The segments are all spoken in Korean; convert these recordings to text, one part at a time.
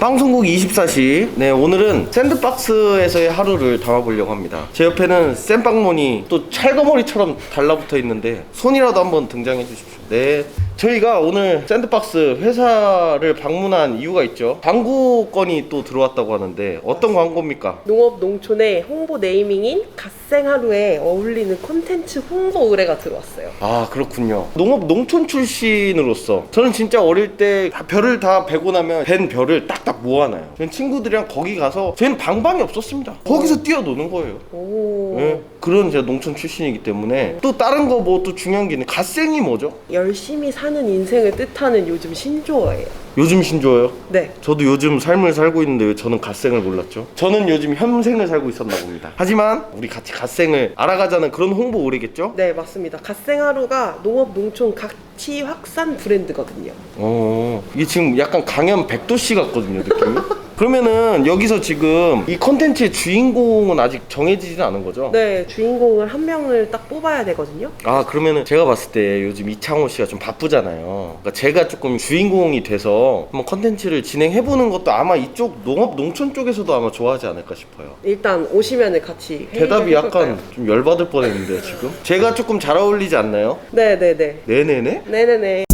방송국 24시. 네, 오늘은 샌드박스에서의 하루를 담아보려고 합니다. 제 옆에는 쌤빵몬이 또 찰거머리처럼 달라붙어 있는데 손이라도 한번 등장해 주십시오. 네. 저희가 오늘 샌드박스 회사를 방문한 이유가 있죠. 광고건이 또 들어왔다고 하는데 어떤 광고입니까? 농업 농촌의 홍보 네이밍인 갓생하루에 어울리는 콘텐츠 홍보 의뢰가 들어왔어요. 아 그렇군요 농업 농촌 출신으로서 저는 진짜 어릴 때 다 별을 다 베고 나면 벤 별을 딱딱 모아놔요 저는 친구들이랑 거기 가서 저희는 방방이 없었습니다 거기서 뛰어노는 거예요 오. 예, 그런 제가 농촌 출신이기 때문에 또 다른 거 뭐 또 중요한 게 있는 갓생이 뭐죠? 열심히 사는 인생을 뜻하는 요즘 신조어예요. 요즘 신조어요? 네. 저도 요즘 삶을 살고 있는데 왜 저는 갓생을 몰랐죠? 저는 요즘 현생을 살고 있었나 봅니다 하지만 우리 같이 갓생을 알아가자는 그런 홍보 오래겠죠? 네, 맞습니다. 갓생하루가 농업 농촌 가치 확산 브랜드거든요. 어, 이게 지금 약간 강연 백도씨 같거든요, 느낌이. 그러면은 여기서 지금 이 컨텐츠의 주인공은 아직 정해지진 않은 거죠? 네, 주인공을 한 명을 딱 뽑아야 되거든요. 아, 그러면은 제가 봤을 때 요즘 이창호 씨가 좀 바쁘잖아요. 그러니까 제가 조금 주인공이 돼서 한번 컨텐츠를 진행해보는 것도 아마 이쪽 농업, 농촌 쪽에서도 아마 좋아하지 않을까 싶어요. 일단 오시면은 같이 회의를 대답이 약간 해볼까요? 좀 열받을 뻔했는데요, 지금? 제가 조금 잘 어울리지 않나요? 네, 네, 네. 네네네? 네 네 네.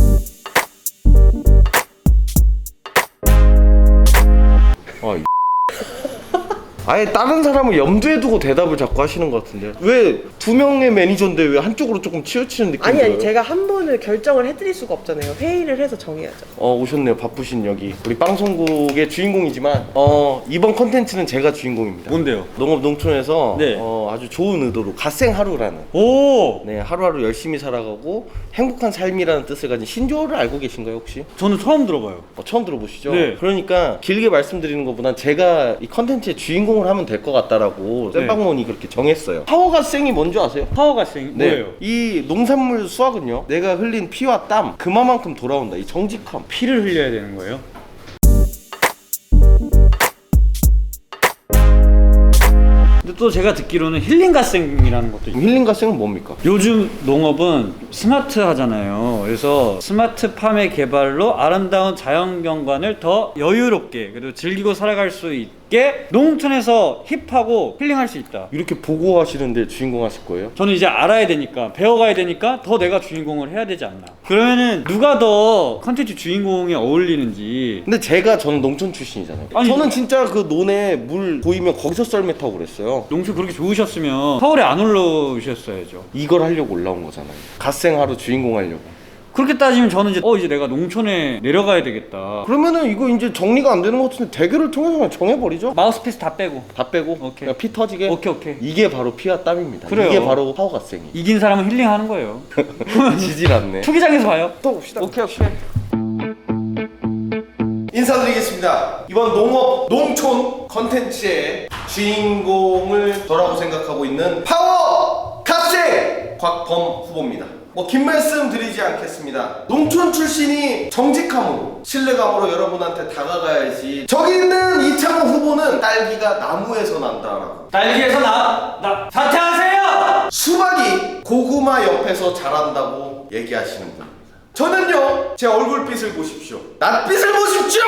아, 이 아예 다른 사람을 염두에 두고 대답을 자꾸 하시는 것 같은데요. 왜두 명의 매니저인데 왜 한쪽으로 조금 치우치는 느낌이 아니 들어요? 아니 제가 한 분을 결정을 해드릴 수가 없잖아요. 회의를 해서 정해야죠. 어 오셨네요. 바쁘신 여기 우리 방송국의 주인공이지만 어 이번 컨텐츠는 제가 주인공입니다. 뭔데요? 농업 농촌에서 네. 어, 아주 좋은 의도로 갓생 하루라는 오! 네 하루하루 열심히 살아가고 행복한 삶이라는 뜻을 가진 신조어를 알고 계신가요 혹시? 저는 처음 들어봐요. 어, 처음 들어보시죠? 네. 그러니까 길게 말씀드리는 것보단 제가 이 컨텐츠의 주인공 을 하면 될 것 같다라고 네. 쌤빵몬이 그렇게 정했어요. 파워갓생이 뭔지 아세요? 파워가생 네. 뭐예요? 이 농산물 수확은요. 내가 흘린 피와 땀 그만큼 돌아온다. 이 정직함. 피를 흘려야 되는 거예요? 근데 또 제가 듣기로는 힐링가생이라는 것도 있어요. 힐링갓생은 뭡니까? 요즘 농업은 스마트 하잖아요. 그래서 스마트 팜의 개발로 아름다운 자연 경관을 더 여유롭게 그리고 즐기고 살아갈 수 있 게 농촌에서 힙하고 힐링할 수 있다. 이렇게 보고 하시는데 주인공 하실 거예요? 저는 이제 알아야 되니까 배워가야 되니까 더 내가 주인공을 해야 되지 않나. 그러면은 누가 더 컨텐츠 주인공에 어울리는지 근데 제가 저는 농촌 출신이잖아요. 아니, 저는 진짜 그 논에 물 보이면 거기서 썰매 타고 그랬어요. 농촌 그렇게 좋으셨으면 서울에 안 올라오셨어야죠. 이걸 하려고 올라온 거잖아요. 갓생 하루 주인공 하려고. 그렇게 따지면 저는 이제 어 이제 내가 농촌에 내려가야 되겠다. 그러면은 이거 이제 정리가 안 되는 것 같은데 대결을 통해서 그냥 정해버리죠. 마우스피스 다 빼고 다 빼고 오케이. 그냥 피 터지게. 오케이 오케이. 이게 바로 피와 땀입니다. 그래요. 이게 바로 파워갓생이. 이긴 사람은 힐링하는 거예요. 지질 않네. 투기장에서 봐요. 또 봅시다. 오케이 오케이. 인사드리겠습니다. 이번 농업 농촌 컨텐츠의 주인공을 저라고 생각하고 있는 파워 갓생 곽범 후보입니다. 뭐 긴 말씀 드리지 않겠습니다. 농촌 출신이 정직함으로 신뢰감으로 여러분한테 다가가야지. 저기 있는 이창호 후보는 딸기가 나무에서 난다라고. 딸기에서 나, 나 사퇴하세요. 수박이 고구마 옆에서 자란다고 얘기하시는 분입니다. 저는요, 제 얼굴빛을 보십시오. 낯빛을 보십시오!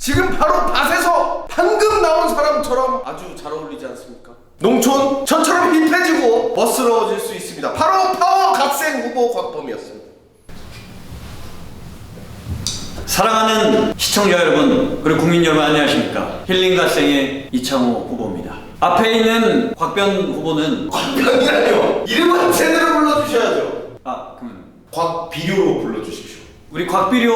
지금 바로 밭에서 방금 나온 사람처럼 아주 잘 어울리지 않습니까? 농촌, 저처럼 힙해지고 멋스러워질 수 있습니다. 바로 파워 갓생 후보 곽범이었습니다. 사랑하는 시청자 여러분 그리고 국민 여러분 안녕하십니까 힐링가생의 이창호 후보입니다. 앞에 있는 곽변 후보는 곽변이라뇨! 이름은 제대로 불러주셔야죠. 아 그러면 곽비료로 불러주십시오. 우리 곽비료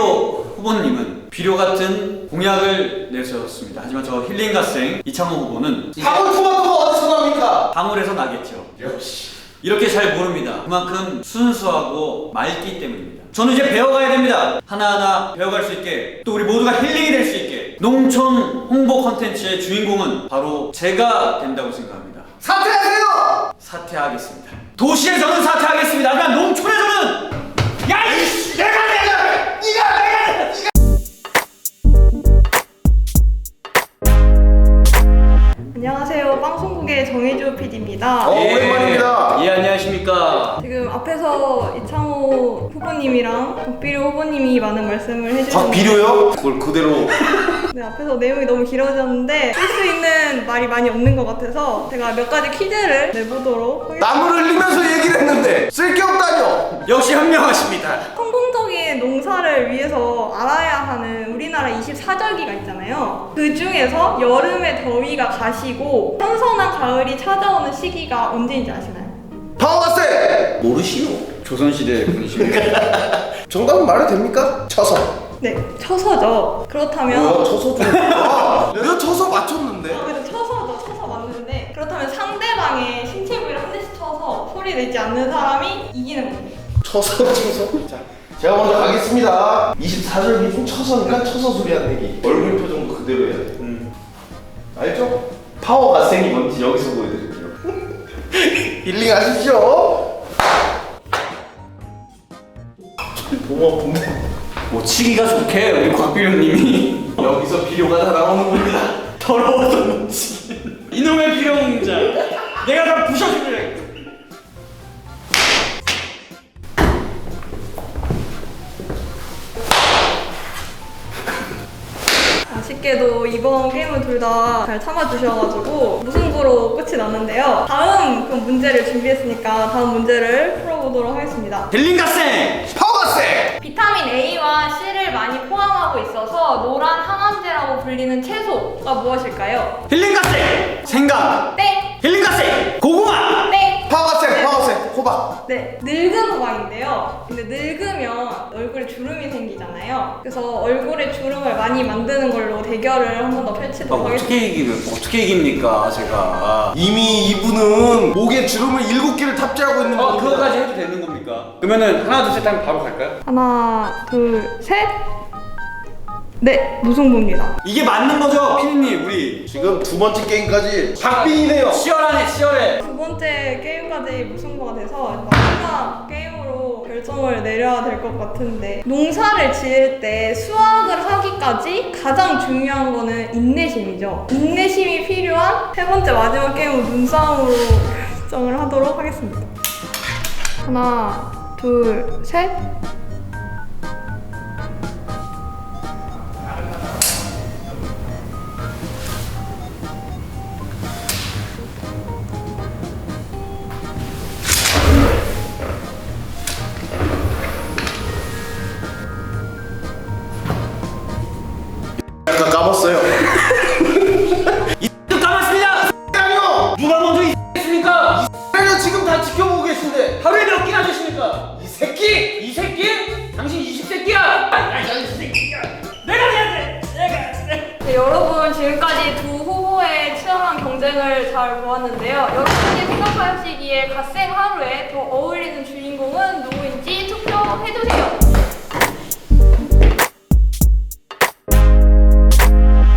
후보님은 비료 같은 공약을 내세웠습니다. 하지만 저 힐링가생 이창호 후보는 방울토마토가 어디서 납니까? 방울에서 나겠죠. 역시. 이렇게 잘 모릅니다. 그만큼 순수하고 맑기 때문입니다. 저는 이제 배워가야 됩니다. 하나하나 배워갈 수 있게 또 우리 모두가 힐링이 될 수 있게 농촌 홍보 컨텐츠의 주인공은 바로 제가 된다고 생각합니다. 사퇴하세요! 사퇴하겠습니다. 도시에 저는 사퇴하겠습니다. 하지만 농촌에서는 지금 앞에서 이창호 후보님이랑 박비료 후보님이 많은 말씀을 해주셨는데 곽비료요? 그걸 그대로 네, 앞에서 내용이 너무 길어졌는데 쓸 수 있는 말이 많이 없는 것 같아서 제가 몇 가지 퀴즈를 내보도록 하겠습니다. 땀을 흘리면서 얘기를 했는데 쓸게 없다뇨. 역시 현명하십니다. 성공적인 농사를 위해서 알아야 하는 우리나라 24절기가 있잖아요. 그 중에서 여름의 더위가 가시고 선선한 가을이 찾아오는 시기가 언제인지 아시나요? 파워가세 모르시오. 조선시대 분이십니다. 정답은 말해도 됩니까? 쳐서. 네, 처서죠. 그렇다면 쳐서 좀. 아, 내가 쳐서 맞췄는데. 그래도 쳐서죠. 쳐서 맞는데 그렇다면 상대방의 신체 부위를 한 대씩 쳐서 소리 내지 않는 사람이 이기는 겁니다. 쳐서 쳐서. 자, 제가 먼저 가겠습니다. 24절 기준 쳐서니까 쳐서 소리 안 내기. 얼굴 표정도 그대로 해야 돼. 음. 알죠? 파워가 생이 뭔지 여기서 보여드릴게요. 힐링하십시오. 너무 아픈데. 뭐 치기가 좋게 우리 곽비료님이 여기서 비료가 다 나오는 겁니다. 더러워서 놓지. 이놈의 비룡자. 내가 다 부셔줄래. 쉽게도 이번 게임은 둘 다 잘 참아주셔가지고 무승부로 끝이 났는데요. 다음 그 문제를 준비했으니까 다음 문제를 풀어보도록 하겠습니다. 힐링가생. 파워가세! 비타민 A와 C를 많이 포함하고 있어서 노란 항암제라고 불리는 채소가 무엇일까요? 힐링가생. 생강. 땡! 힐링가생. 고구마. 땡! 파워가세! 호박! 네, 늙은 호박인데요. 근데 늙으면 얼굴에 주름이 생기잖아요. 그래서 얼굴에 주름을 많이 만드는 걸로 대결을 한 번 더 아, 펼치도록 하겠습니다. 어떻게 이기면 어떻게 이깁니까 제가? 이미 이분은 목에 주름을 일곱 개를 탑재하고 있는 어 겁니다. 그거까지 해도 되는 겁니까? 그러면은 하나 둘셋 하면 바로 갈까요? 하나, 둘, 셋. 네, 무승부입니다. 이게 맞는 거죠, 피디님 우리 지금 두 번째 게임까지 박빙이네요. 치열하네 치열해. 두 번째 게임까지 무승부가 돼서 마지막 게임으로 결정을 내려야 될 것 같은데 농사를 지을 때 수확을 하기까지 가장 중요한 거는 인내심이죠. 인내심이 필요한 세 번째 마지막 게임은 눈싸움으로 결정을 하도록 하겠습니다. 하나, 둘, 셋. 여러분 지금까지 두 후보의 치열한 경쟁을 잘 보았는데요. 여러분이 생각하시기에 갓생 하루에 더 어울리는 주인공은 누구인지 투표해주세요.